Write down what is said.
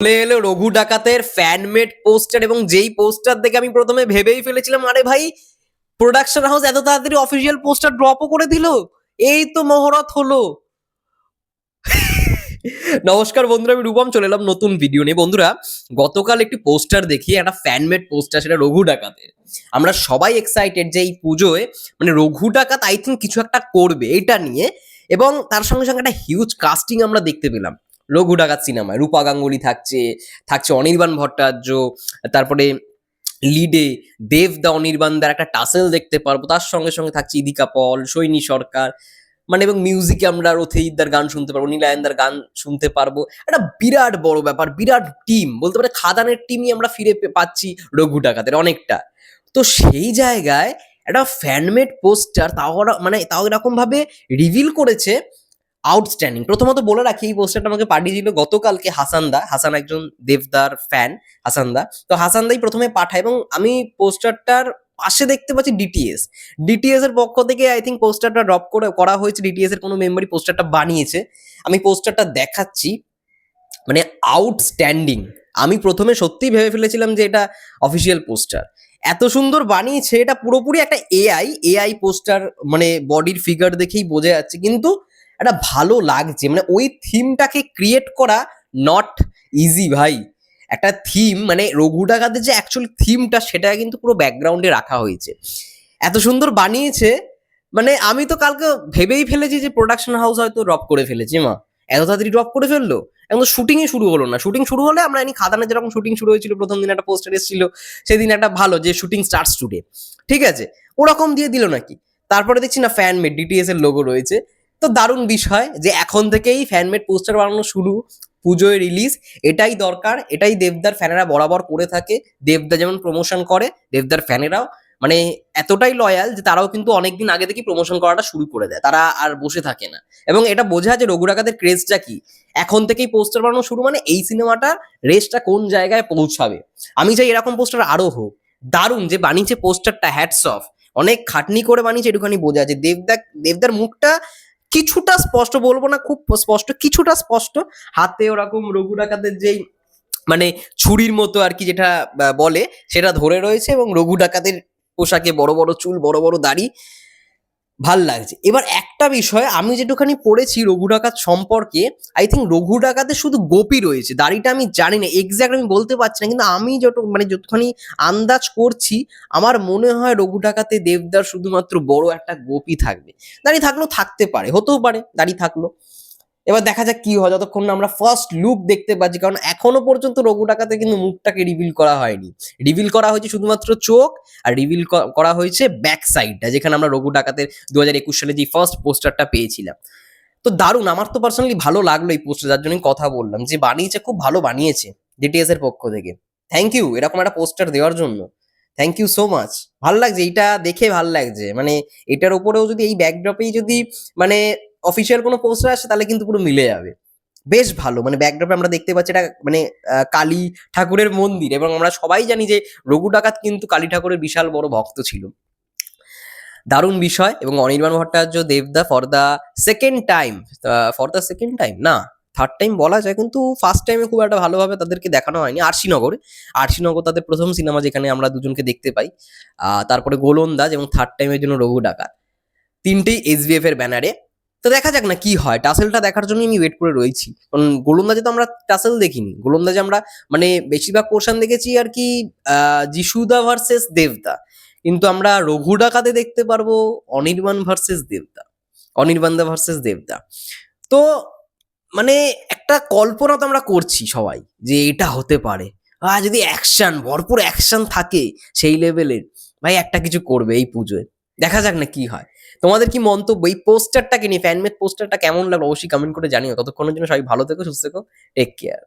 চলে এলো রঘু ডাকাতের ফ্যানমেড পোস্টার এবং যেই পোস্টার দেখে আমি প্রথমে ভেবেই ফেলেছিলাম, আরে ভাই প্রোডাকশন হাউস এত তাড়াতাড়ি অফিসিয়াল পোস্টার ড্রপও করে দিল? এই তো মহরত হলো। নমস্কার বন্ধুরা, আমি রূপম, চলে এলাম নতুন ভিডিও নিয়ে। বন্ধুরা, গতকাল একটি পোস্টার দেখি, একটা ফ্যানমেড পোস্টার সেটা রঘু ডাকাতের। আমরা সবাই এক্সাইটেড যে এই পুজোয় মানে রঘু ডাকাত আই থিঙ্ক কিছু একটা করবে, এটা নিয়ে। এবং তার সঙ্গে সঙ্গে একটা হিউজ কাস্টিং আমরা দেখতে পেলাম। রঘু ডাকাত সিনেমায়। রূপা গাঙ্গুলি থাকছে থাকছে অনির্বাণ ভট্টাচার্য, তারপরে লিডে দেবদা অনির্বাণদার একটা টাসেল দেখতে পারব। তার সঙ্গে সঙ্গে থাকছে ইদিকা পল, সৈনী সরকার মানে এবং মিউজিকে আমরা রথেইদার গান শুনতে পারব নীলায়নদার গান শুনতে পারব। একটা বিরাট বড় ব্যাপার, বিরাট টিম বলতে পারে খাদানের টিমই আমরা ফিরে পাচ্ছি রঘু ডাকাতের অনেকটা। তো সেই জায়গায় একটা ফ্যানমেড পোস্টার তাও মানে তাও এরকমভাবে রিভিল করেছে আউটস্ট্যান্ডিং প্রথমত বলে রাখি, এই পোস্টারটা আমাকে পাঠিয়েছিল গতকালকে হাসানদা হাসান একজন দেবদার ফ্যান হাসানদা তো হাসানদাই প্রথমে পাঠায় এবং আমি পোস্টারটার পাশে দেখতে পাচ্ছি ডিটিএস ডিটিএস এর পক্ষ থেকে আই থিঙ্ক পোস্টারটা ড্রপ করে করা হয়েছে। ডিটিএস এর কোনো মেম্বারই পোস্টারটা বানিয়েছে। আমি পোস্টারটা দেখাচ্ছি। মানে আউটস্ট্যান্ডিং আমি প্রথমে সত্যিই ভেবে ফেলেছিলাম যে এটা অফিসিয়াল পোস্টার এত সুন্দর বানিয়েছে, এটা পুরোপুরি একটা এআই এআই পোস্টার মানে বডির ফিগার দেখেই বোঝা যাচ্ছে। কিন্তু একটা ভালো লাগছে। মানে ওই থিমটাকে ক্রিয়েট করা নট ইজি ভাই। একটা থিম মানে রঘু ডাকাতের যে অ্যাকচুয়াল থিমটা সেটা কিন্তু পুরো ব্যাকগ্রাউন্ডে রাখা হয়েছে। এত সুন্দর বানিয়েছে মানে আমি তো কালকে ভেবেই ফেলেছি যে প্রোডাকশন হাউস হয়তো ড্রপ করে ফেলেছে, মা। এত তাড়াতাড়ি ড্রপ করে ফেলল? এখন তো শুটিংই শুরু হলো না। শুটিং শুরু হলে আমরা এনি খাদানে যেরকম শুটিং শুরু হয়েছিল, প্রথম দিন একটা পোস্টার এসেছিল, সেদিন একটা ভালো যে শুটিং স্টার্টস টুডে ঠিক আছে? ওরকম দিয়ে দিল নাকি? তারপরে দেখছি না ফ্যানমেড ডিটিএস এর লোগো রয়েছে। তো দারুণ বিষয় যে এখন থেকেই ফ্যানমেড পোস্টার বানানো শুরু, পুজোয় রিলিজ এটাই দরকার, এটাই দেবদার ফ্যানেরা বরাবর করে থাকে। দেবদা যেমন প্রমোশন করে, দেবদার ফ্যানেরাও মানে এতটাই লয়াল যে তারাও কিন্তু অনেকদিন আগে থেকে প্রমোশন করাটা শুরু করে দেয়। তারা আর বসে থাকে না। এবং এটা বোঝা যে রঘু ডাকাতের ক্রেজটা কি? এখন থেকেই পোস্টার বানানো শুরু মানে এই সিনেমাটা রেসটা কোন জায়গায় পৌঁছাবে? আমি চাই এরকম পোস্টার আরও হোক। দারুণ যে বানিয়েছে পোস্টারটা হ্যাটস অফ অনেক খাটনি করে বানিয়েছে, একটুখানি বোঝা যায়। দেবদা, দেবদার মুখটা কিছুটা স্পষ্ট, বলব না খুব স্পষ্ট, কিছুটা স্পষ্ট। হাতে ওরকম রঘু ডাকাতের যেই মানে ছুরির মতো আর কি যেটা বলে, সেটা ধরে রয়েছে এবং রঘু ডাকাতের পোশাকে বড় বড় চুল, বড় বড় দাড়ি ভালো লাগছে। এবার একটা বিষয়, আমি যেটুখানি পড়েছি রঘু ডাকাত সম্পর্কে আই থিঙ্ক রঘু ডাকাতে শুধু গোপী রয়েছে, দাড়িটা আমি জানি না এক্স্যাক্ট আমি বলতে পারছি না, কিন্তু আমি যত মানে যতখানি আন্দাজ করছি, আমার মনে হয় রঘু ডাকাতে দেবদার শুধুমাত্র বড় একটা গোপী থাকবে। দাড়ি থাকলেও থাকতে পারে, হতেও পারে, দাড়ি থাকল। এবার দেখা যাক কি হয়। যতক্ষণ না আমরা ফার্স্ট লুক দেখতে পাচ্ছি, কারণ এখনও পর্যন্ত রঘু ডাকাতে কিন্তু মুখটাকে রিভিল করা হয়নি। রিভিল করা হয়েছে শুধুমাত্র চোখ, আর রিভিল করা হয়েছে ব্যাক সাইডটা যেখানে আমরা রঘু ডাকাতের দু হাজার একুশ সালে যে ফার্স্ট পোস্টারটা পেয়েছিলাম। তো দারুণ, আমার তো পার্সোনালি ভালো লাগল এই পোস্টার যার জন্য কথা বললাম যে বানিয়েছে, খুব ভালো বানিয়েছে ডিটিএস এর পক্ষ থেকে। থ্যাংক ইউ এরকম একটা পোস্টার দেওয়ার জন্য। থ্যাংক ইউ সো মাচ ভালো লাগছে, এইটা দেখে ভালো লাগছে। মানে এটার উপরেও যদি এই ব্যাকড্রপেই যদি মানে অফিসিয়াল কোনো পোস্টার আসে, তাহলে কিন্তু পুরো মিলে যাবে। বেশ ভালো মানে ব্যাকড্রপে আমরা দেখতে পাচ্ছি এটা মানে কালী ঠাকুরের মন্দির এবং আমরা সবাই জানি যে রঘু ডাকাত কিন্তু কালী ঠাকুরের বিশাল বড় ভক্ত ছিল। দারুণ বিষয় এবং অনির্বাণ ভট্টাচার্য, দেবদা for the second time for the second time না থার্ড টাইম বলা যায়, কিন্তু ফার্স্ট টাইমে খুব একটা ভালোভাবে তাদেরকে দেখানো হয়নি, আরশিনগরে। আরশিনগর তাদের প্রথম সিনেমা যেখানে আমরা দুজনকে দেখতে পাই তারপরে গোলন্দাজ এবং থার্ড টাইমের জন্য রঘু ডাকাত। তিনটেই এসবিএফ এর ব্যানারে তো দেখা যাক না কি হয়। টাসেলটা দেখার জন্য আমি ওয়েট করে রয়েছি। কারণ গোলন্দাজে তো আমরা টাসেল দেখিনি। গোলন্দাজে আমরা মানে বেশিরভাগ পোর্শন দেখেছি আর কি যিশুদা ভার্সেস দেবদা। কিন্তু আমরা রঘু ডাকাতে দেখতে পারব অনির্বাণ ভার্সেস দেবদা। অনির্বাণদা ভার্সেস দেবদা। তো মানে একটা কল্পনা তো আমরা করছি সবাই যে এটা হতে পারে। আহ যদি অ্যাকশন ভরপুর অ্যাকশন থাকে সেই লেভেলের ভাই একটা কিছু করবে এই পুজোয়। দেখা যাক না কি হয়। তোমাদের কি মন্তব্য? এই পোস্টারটাকে নিয়ে ফ্যানমেড পোস্টারটা কেমন লাগল? অবশ্যই কমেন্ট করে জানিও। ততক্ষণের জন্য সবাই ভালো থেকো, সুস্থ থেকো টেক কেয়ার